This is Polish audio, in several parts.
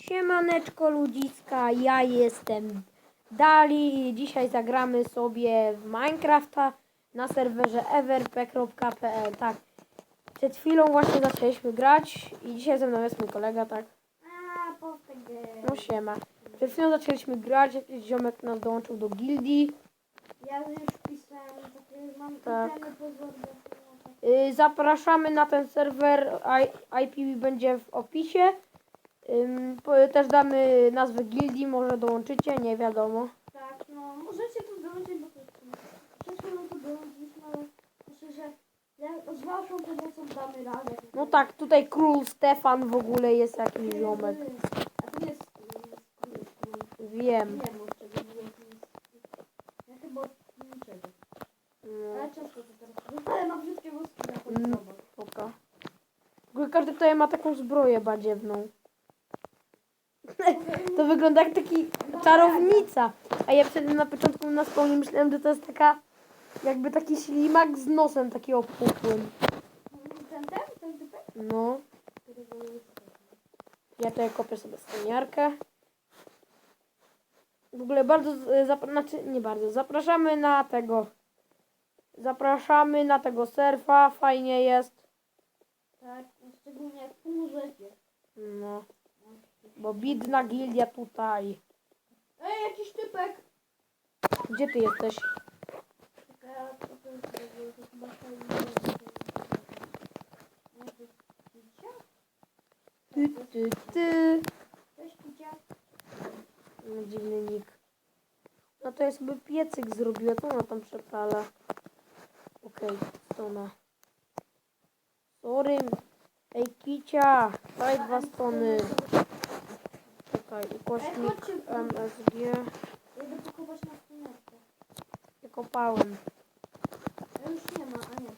Siemaneczko ludziska, ja jestem Dali i dzisiaj zagramy sobie w Minecrafta na serwerze everp.pl Tak, przed chwilą właśnie zaczęliśmy grać i dzisiaj ze mną jest mój kolega, tak? No siema. Przed chwilą zaczęliśmy grać, jakiś ziomek nas dołączył do gildii. Ja już pisałem, takie mam Tak. tak. Yy, zapraszamy na ten serwer, IP będzie w opisie. Też damy nazwę gildii, może dołączycie, nie wiadomo. Tak, no możecie tu dołączyć, bo to chwilą tu dołączyliśmy, ale myślę, że ja- z waszą pomocą damy radę. No tak, tutaj król Stefan w ogóle jest jakiś ziomek. A to jest król, jest. Wiem. Nie wiem czego było jest. Ja chyba niczego. No, Ale często to teraz. Ale mam wszystkie wózki na Mm. każdy tutaj ma taką zbroję badziewną. Wygląda jak taki czarownica. A ja wtedy na początku na spawnie myślałem, że to jest taka jakby taki ślimak z nosem taki opuchłym. No, ja tutaj kopię sobie stoniarkę. W ogóle bardzo, zapra- znaczy nie bardzo, zapraszamy na tego. Zapraszamy na tego surfa, fajnie jest. Tak, szczególnie jak pomożecie. No, bo bidna gildia tutaj. Ej, jakiś typek! Gdzie ty jesteś? To, to, to, to to? Ty, ty, ty. No, dziwny nick. No to ja sobie piecyk zrobiła, co ona tam przepala? Okej, co ona? Sorry. Ej, kicia, daj dwa stony. Ukośnik MSG. Ja kopałem. Ja już nie ma, a nie.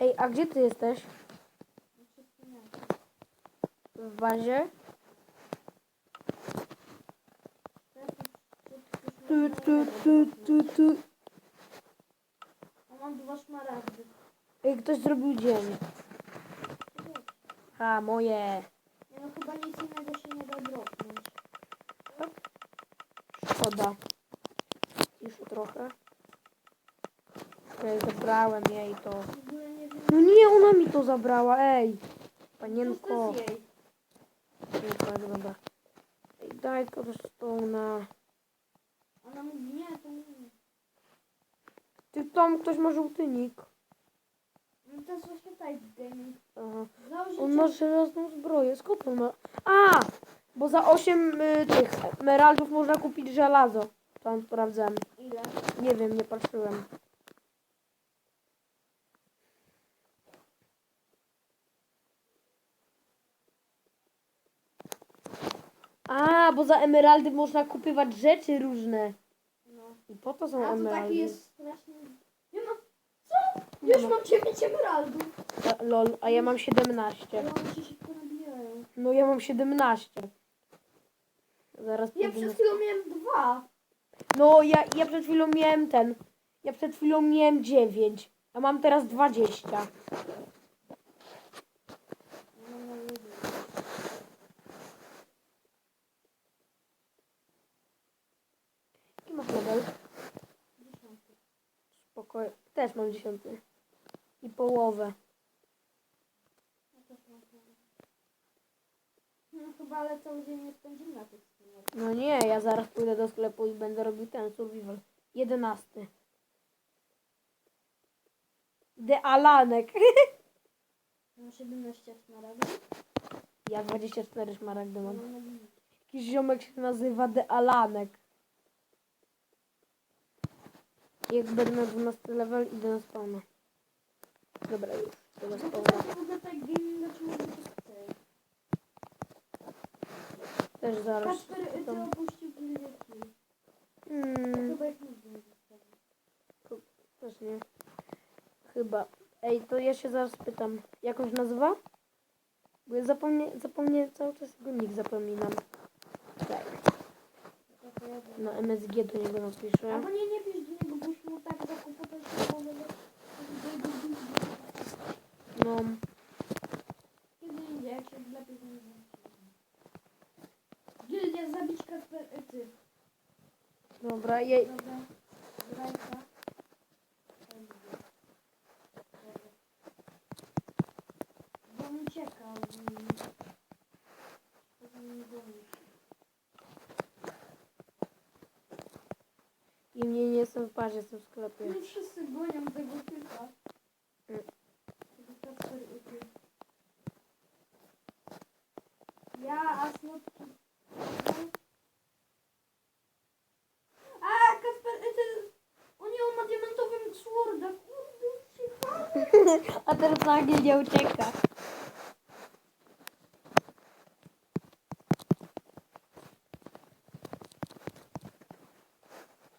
Ej, a gdzie ty jesteś? W bazie? Tu, tu, tu, tu, tu. A mam dwa szmaragdy. Ej, ktoś zrobił dzień. Ha, moje. Nie no, chyba nic innego się nie da dropnąć. Szkoda. Jeszcze trochę. Okej, zabrałem jej to. W ogóle nie wiem. No nie, ona mi to zabrała, ej. Panienko. to jest jej? Nie, tak, dobra. Ej, daj to do stona. Ona mówi, nie, to nie. Ty tam ktoś ma żółty nick. To jest właśnie type gaming. Aha. Założycie... On ma żelazną zbroję. Skąd on ma? A! Bo za 8 y, tych emeraldów można kupić żelazo. Tam sprawdzałem. Ile? Nie wiem, nie patrzyłem. A, bo za emeraldy można kupywać rzeczy różne. No. I po to są A to emeraldy. taki jest strasznie... Nie ma... Co? Nie Już ma. mam 9 emeraldów. A, lol, a ja mam 17. Ale one się szybko nabijają. No ja mam 17. Zaraz Ja pójdę na- przed chwilą miałem dwa. No ja, ja przed chwilą miałem ten. Ja przed chwilą miałem 9. A mam teraz 20. No, no, jeden. Jaki masz level? Dziesiąty. Spokojnie. Też mam 10. Połowę. No chyba, ale cały dzień nie spędzimy na tych stronach. No nie, ja zaraz pójdę do sklepu i będę robił ten survival. 11. De Alanek. Mam 17 smaragdów. Ja 24 szmaragdy No, mam. no, widzicie. Jakiś ziomek się nazywa De Alanek. Jak będę miał 12 level, idę na spawna. Dobra, już. Na No to tak tak chce. Też zaraz. Kasper, ty tam- opuścił gildiaki. Hmm, Chyba też nie. Chyba. Ej, to ja się zaraz pytam. Jak on się nazywa? Bo ja zapomnę, zapomnę cały czas jego nick zapominam. Tak. Wiem. Na MSG do niego napiszę. Albo nie, nie Dobra, jej. Dobra. Bo on uciekał. mm. I mnie nie jestem w parze, jestem w sklepie. Nie wszyscy gonią tego typa. Mm. Teraz nagle nie ucieka.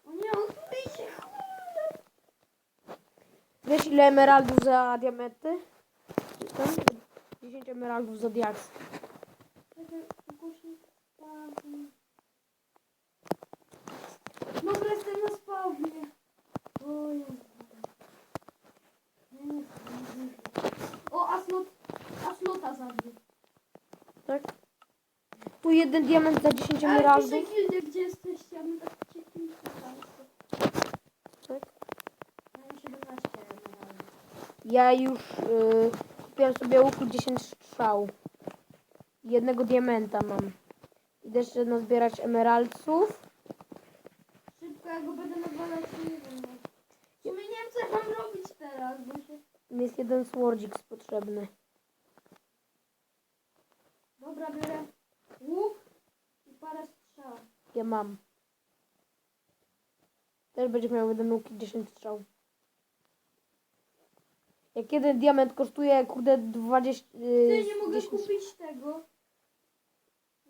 O nie, on tu idzie. Kurde. Wiesz ile emeraldów za diamenty? Tam 10 emeraldów za diaks. Czekaj, głośnik spadł. Dobra, jestem na spawnie. O Jezu. Nie, nie, nie. O, Asnot. Asnota zabił. Tak? Tu jeden diament za 10 Ale pisze emeraldów. gildy, gdzie jesteście? Ja bym tak ciekli Tak? Mam 17 emeraldów. Ja już y, kupiłem sobie łuku 10 strzał. Jednego diamenta mam. Idę jeszcze nazbierać emeraldców. Szybko, ja go będę nawalać, nie wiem. sumie nie wiem, co ja mam robić teraz, bo się... Mi jest jeden swordzik potrzebny. Dobra, biorę łuk i parę mam. Też będziesz miał jeden łuk i 10 strzał. Jak jeden diament kosztuje, kurde, 20... Ty, Yy, nie mogę 10 kupić tego.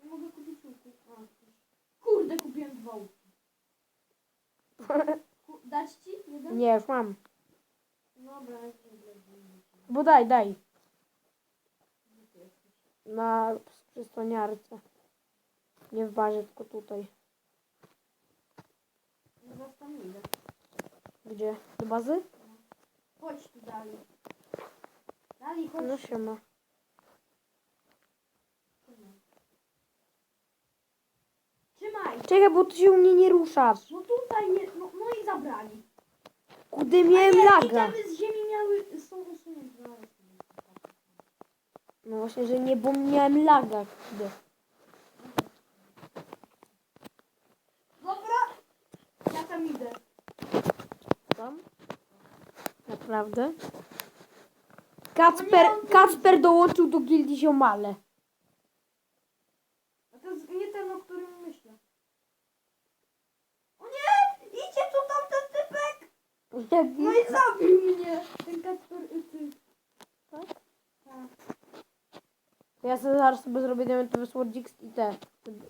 Nie mogę kupić łuku. A, kurde, kupiłem dwa łuki. Dać ci jeden? Nie, już mam. Dobra. Bo daj, daj. Na przysłoniarce. Nie w barze, tylko tutaj. Zaraz tam idę. Gdzie? Do bazy? Chodź tu dalej. Dalej, chodź. No siema. Trzymaj. Czekaj, bo ty się u mnie nie ruszasz. No tutaj nie, no, no i zabrali. Kurde, miałem Nie, laga. z ziemi miały, są usunięte. Zaraz. No właśnie, że nie, bo miałem laga. Kurde. Dobra. Ja tam idę. Tam? Naprawdę? Kacper, Kacper dołączył do gildii ziomale. A to jest nie ten, o którym myślę. O nie! Idzie tu tamten typek! No i zabił mnie! Ten Kacper i ty. Tak? Tak. Ja sobie zaraz sobie zrobię diamentowy słodzik i te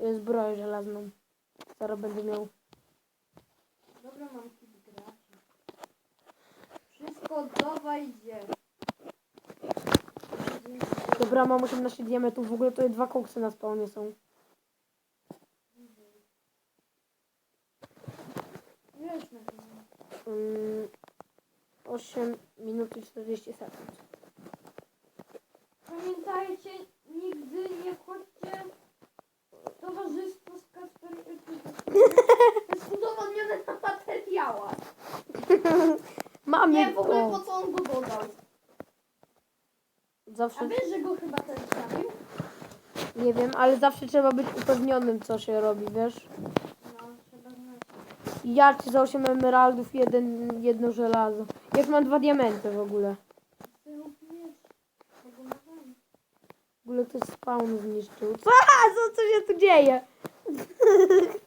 y, zbroję żelazną. Zaraz będę miał. Dobra, mam kit graczy. Wszystko do idzie. Dobra, mam 18 diamentów. W ogóle to dwa koksy na spawnie są. Wiesz na. Ym, 8 minut i 40 sekund. Pamiętajcie, nigdy nie wchodźcie w towarzystwo z Kacper i udowodnione na materiałach. Mamy Nie w ogóle po to. co on go dodał. A Zawsze, wiesz, że go chyba też zabił? nie wiem, ale zawsze trzeba być upewnionym, co się robi, wiesz? No, trzeba znać. Ja ci za 8 emeraldów, jeden, jedno żelazo. Jak mam dwa diamenty w ogóle. Ty rób miecz. Tego możemy. W ogóle ktoś spawn zniszczył. Co? Co, co się tu dzieje?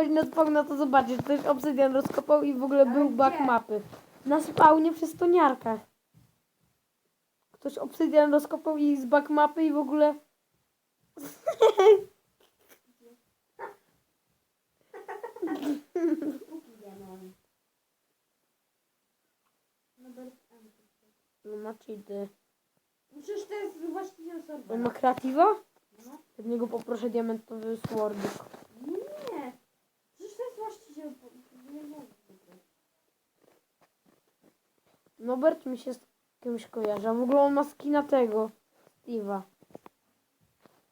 Co? Chodź na to zobaczyć. Ktoś obsydian rozkopał i w ogóle Ale był bug gdzie? mapy. Na spawnie przy stoniarkach. Ktoś obsydian rozkopał i z bug mapy i w ogóle... No ma cheaty. Przecież to jest właściciel On serwera. ma kreatywa? Od niego poproszę diamentowy swordik. Nie. Przecież to jest właściciel. Wiem. Nobert mi się z kimś kojarzy. A w ogóle on ma skina tego. Steve'a.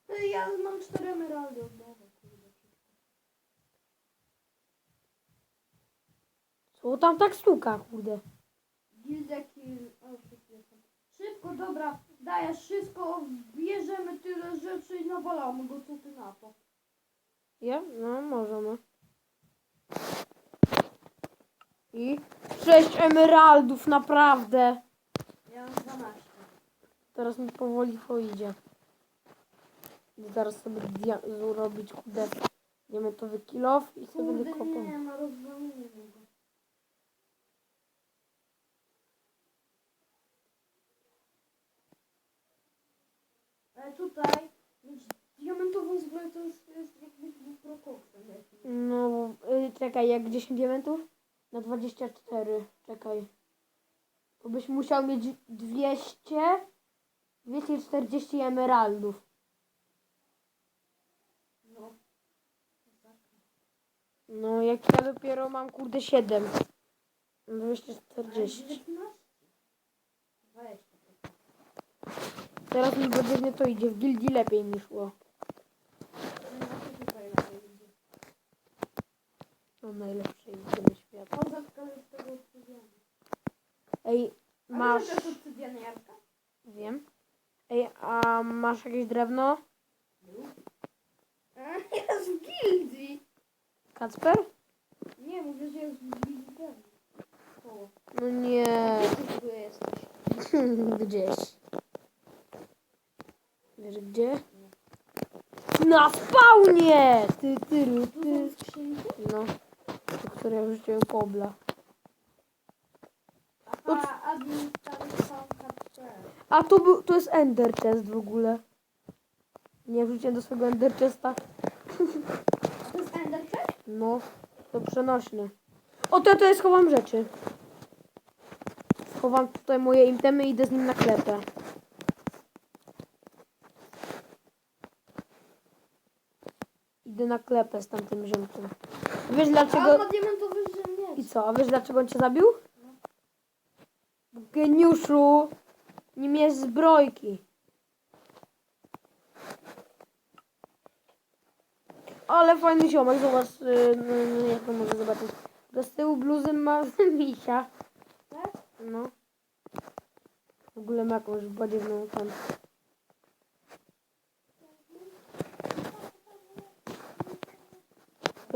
No Ja mam cztery emeraldy od nowa, kurde. Co tam tak stuka, kurde? Jestem. Szybko, dobra, dajesz wszystko, bierzemy tyle rzeczy i nawalamy go, co ty na to. Ja? No, możemy. I sześć emeraldów, naprawdę. Ja mam 12. Teraz mi powoli poidzie. Idę Zaraz sobie zrobić, kurde, diamentowy kilof i sobie będę kopał. nie, ma rozwalenie go. Ale tutaj mieć diamentową zbroję to jest, jest jakbyś był prokoksem. No, y, czekaj, jak 10 diamentów? Na 24, czekaj. To byś musiał mieć 200, 240 emeraldów. No. No, jak ja dopiero mam, kurde, 7. Ale 240. 19? 20. Teraz mi godzinnie to idzie, w gildii lepiej mi szło. No i na to tutaj lepiej idzie. Świata. Poza z tego obsydianu. Ej, Masz... Ale to jest Jarka? Wiem. Ej, a masz jakieś drewno? A, Jest w gildii! Kacper? Nie, mówię, że jest w gildii pewnie. O, No nie. gdzie ty tu jesteś? Gdzieś. Wiesz gdzie? Na spawnie! Ty, ty, Tu ty. skrzynki? No. Do której ja rzuciłem kobla. Aha, tam HP. A to był, to jest ender chest w ogóle. Nie wrzuciłem do swojego ender chesta. A to jest Ender Chest? No, to przenośny. O, to, ja schowam rzeczy. Schowam tutaj moje intemy i idę z nim na klepę. Idę na klepę z tamtym ziomkiem. Wiesz A dlaczego... ma diamentowy I co, a wiesz dlaczego on cię zabił? Geniuszu! Nie miałeś zbrojki. Ale fajny ziomek, zobacz, yy, no, no, jak to może zobaczyć. Do z tyłu bluzy ma misia. Tak? No. W ogóle ma jakąś badziewną tam.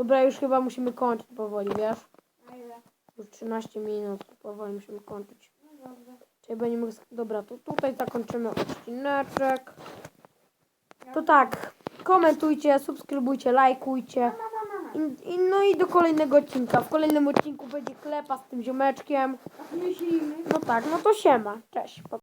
Dobra, już chyba musimy kończyć powoli, wiesz? A ile? Już 13 minut, powoli musimy kończyć. No dobra. Czyli będziemy... Dobra, to tutaj zakończymy odcineczek. To tak, komentujcie, subskrybujcie, lajkujcie. I, i, no i do kolejnego odcinka. W kolejnym odcinku będzie klepa z tym ziomeczkiem. No tak, no to siema. Cześć. Pa-